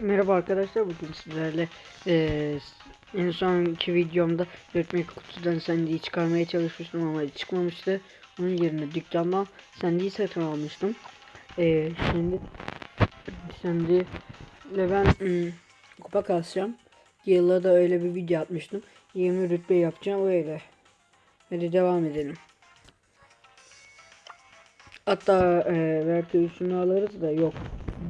Merhaba arkadaşlar bugün sizlerle eee, en sonki videomda dörtmek kutudan sendiyi çıkarmaya çalışmıştım ama çıkmamıştı. Onun yerine dükkandan sendiyi satın almıştım. Eee, şimdi sendiyle ben ım, kupa kasacağım. Yılla da öyle bir video atmıştım. 20 rütbe yapacağım öyle. Hadi devam edelim. Hatta eee belki alırız da yok.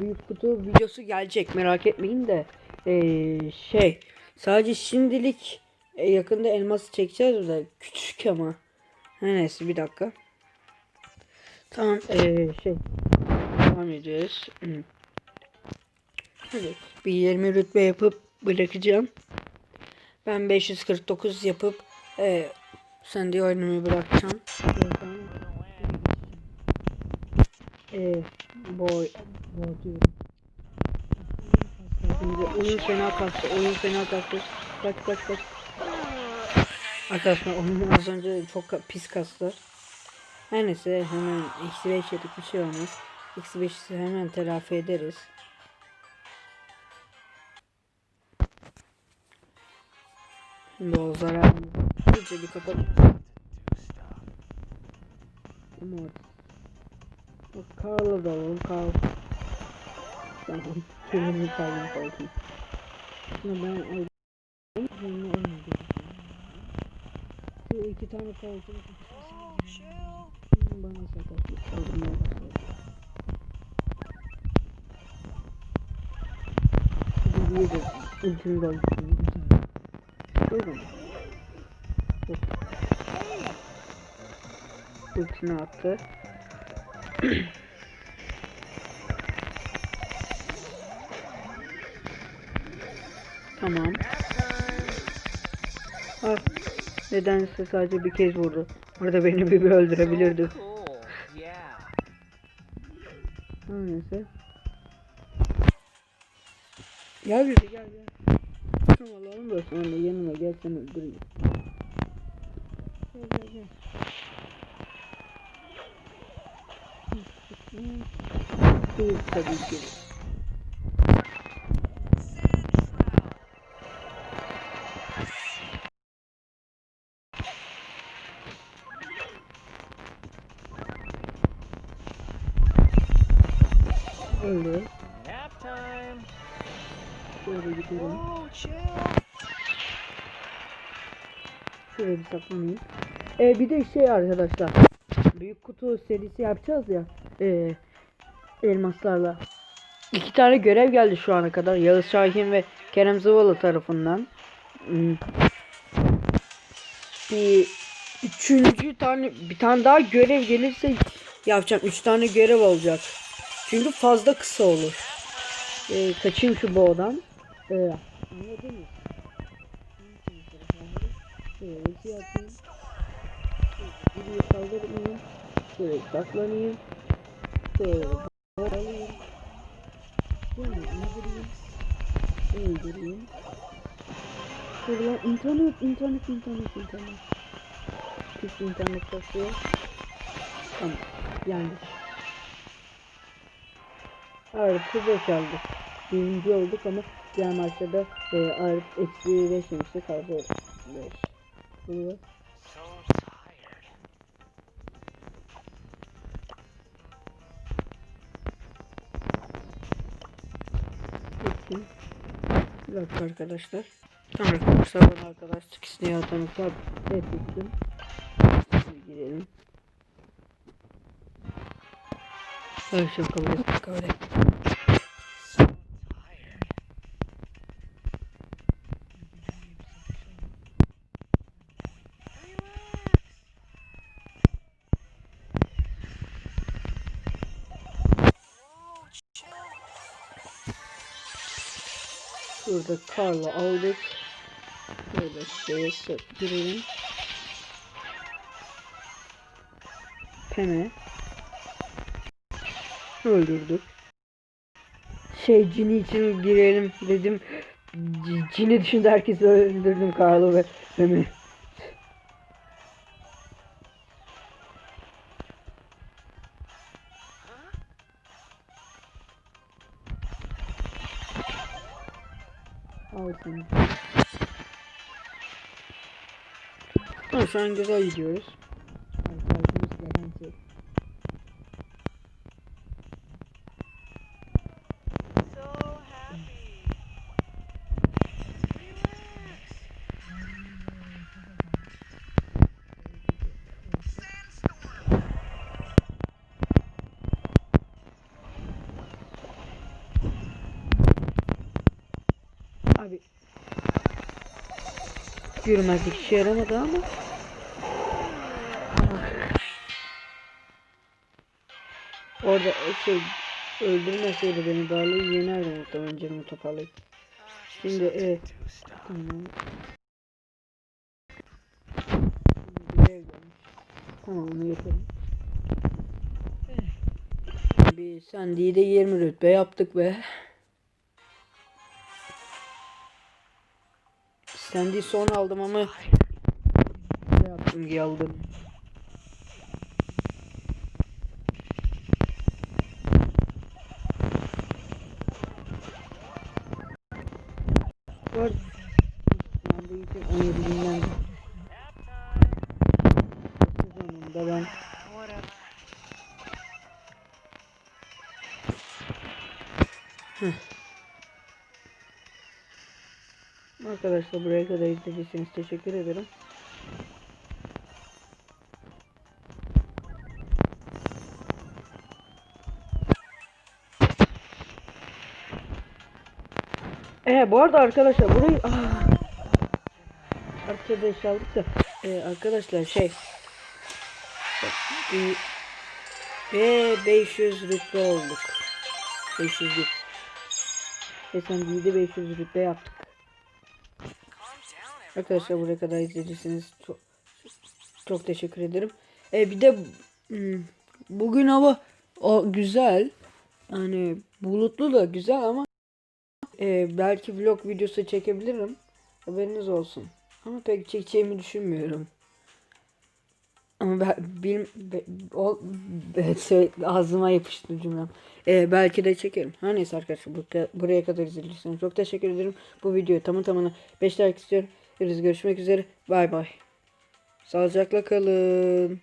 Büyük kutu videosu gelecek merak etmeyin de. Eee, şey sadece şimdilik e, yakında elması çekeceğiz de küçük ama. Her neyse bir dakika. Tamam eee, şey devam edeceğiz Hmm. hadi bir 20 rütbe yapıp bırakacağım. Ben 549 yapıp eee sen de oynamayı bırakacağım eee boy boy diyorum oyun fena kastı, oyun fena kastı. Kaç kaç kaç. Arkadaşlar oyun az önce çok pis kastı. Her neyse hemen eksi 5 yedik bir şey olmaz. Eksi 5'i hemen telafi ederiz. Şimdi o zararını bir kapat. Ama Karl'ı da alalım. Karl. Tamam. Kendimi kalbim kalsın. Şimdi ben aldım. Şimdi olmadı. Şu iki tane kalsın. Bana sakatlık kaldırmaya başladı. Bir de ultim geldi. Duydun mu? Yok. Ultini attı. Tamam. Ah, nedense sadece bir kez vurdu. Orada beni bir, bir öldürebilirdi. Neyse. Gel bir gel gel. Tamam alalım da sonra yanıma gel seni öldüreyim. Gel gel gel. Değil tabii ki. Time. Şöyle gidelim. Şöyle bir saklanayım. Ee, bir de şey arkadaşlar. Büyük kutu serisi yapacağız ya. Ee, elmaslarla. İki tane görev geldi şu ana kadar. Yağız Şahin ve Kerem Zıvalı tarafından. Hmm. Bir üçüncü tane bir tane daha görev gelirse yapacağım. Üç tane görev olacak. Çünkü fazla kısa olur. Ee, kaçayım şu boğdan. Ee, anladın mı? Şöyle şey yapayım. Şöyle kaldırmayayım. Şöyle saklanayım. Şöyle alayım. Şöyle indireyim. Şöyle lan internet, internet, internet, internet. Pis internet kasıyor. Tamam. Yanlış. Artı 5 aldık. Birinci olduk ama diğer maçta da e, artı eksi 5 yemiştik. Artı 5. Buraya. Bir arkadaşlar. Tamam arkadaşlar ben arkadaşlık isteği atanıklar ettim. Şimdi girelim. Arkadaşlar kabul ettik kabul ettik. Burada Karl'ı aldık. Böyle şeye girelim. Peme. Öldürdük. Şey cini için girelim dedim. C- Cini dışında herkesi öldürdüm Karl'ı ve Peme. Ha, şu an güzel gidiyoruz. Abi. Yürümezlik işe yaramadı ama. Orada şey öldürmeseydi beni darlayı yenerdim muhtemelen canımı toparlayıp. Şimdi e, stuff. tamam. Tamam onu yapalım. Bir Sandy'yi de 20 rütbe yaptık be. Sandy son aldım ama ne yaptım geldim. Bu arada Sandy için 17 binden Nap time. sezonunda ben Whatever. Arkadaşlar buraya kadar izlediyseniz teşekkür ederim. Ee, bu arada arkadaşlar burayı ah, arkadaş aldık da. Ee, arkadaşlar şey ve 500 rütbe olduk. 500 rütbe ve sen de 500 rütbe yaptık Arkadaşlar buraya kadar izlediyseniz çok çok teşekkür ederim. E bir de hmm, bugün hava o güzel. Hani bulutlu da güzel ama e, belki vlog videosu çekebilirim. Haberiniz olsun. Ama pek çekeceğimi düşünmüyorum. Ama ben bil, be, o, şey, ağzıma yapıştı cümlem. E, belki de çekerim. Her neyse arkadaşlar bu- buraya kadar izlediyseniz çok teşekkür ederim. Bu videoyu tamı tamına 5 like istiyorum. Görüşmek üzere. Bay bay. Sağlıcakla kalın.